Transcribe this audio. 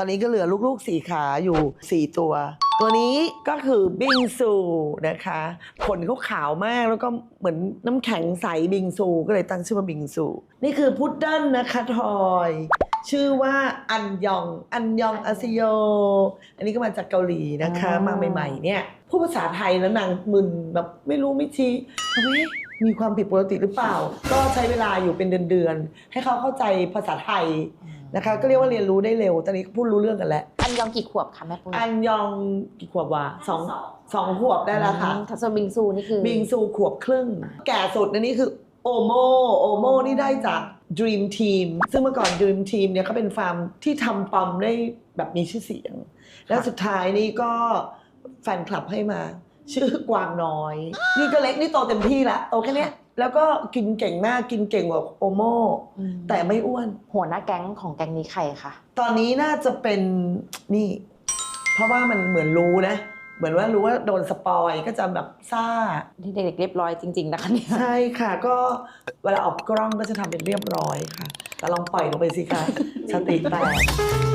อนนี้ก็เหลือลูกๆสี่ขาอยู่ 4 ตัว ตัวนี้ก็คือบิงซูนะคะขนเขาขาวมากแล้วก็เหมือนน้ำแข็งใสบิงซูก็เลยตั้งชื่อว่าบิงซู นี่คือพุดเดิ้ลนะคะทอยชื่อว่าอันยอง อันยองอาซิโย อันนี้ก็มาจากเกาหลีนะคะอ๋อมาใหม่ๆเนี่ยพูดภาษาไทยแล้วนางมึนแบบไม่รู้ไม่ชี้เฮ้ย มีความผิดปกติหรือเปล่า ก็ใช้เวลาอยู่เป็นเดือนๆ ให้เขาเข้าใจภาษาไทยนะคะ ก็เรียกว่าเรียนรู้ได้เร็ว ตอนนี้ก็พูดรู้เรื่องกันแล้ว อันยองกี่ขวบคะแม่ปุ้ยอันยองกี่ขวบวะสองสองขวบได้แล้วค่ะทัศบิงซูนี่คือบิงซูขวบครึ่ง แก่สุดในนี้คือโอโมโอโมนี่ได้จาก Dream Team ซึ่งเมื่อก่อน Dream Team เนี่ยเขาเป็นฟาร์มที่ทำปั๊มได้แบบมีชื่อเสียง แล้วสุดท้ายนี่ก็แฟนคลับให้มา ชื่อกวางน้อย นี่ก็เล็กนี่โตเต็มที่ละโตแค่เนี้ยแล้วก็กินเก่งมากกินเก่งกว่าโอโมอืมแต่ไม่อ้วน หัวหน้าแก๊งของแก๊งนี้ใครคะตอนนี้น่าจะเป็นนี่ เพราะว่ามันเหมือนรู้นะ เหมือนว่ารู้ว่าโดนสปอยก็จะแบบซ่าที่เด็กๆเรียบร้อยจริง ๆ นะคะเนี่ยใช่ค่ะก็เวลาออกกล้องก็จะทำเป็นเรียบร้อยค่ะ แต่ลองปล่อยลงไปสิคะสติแตก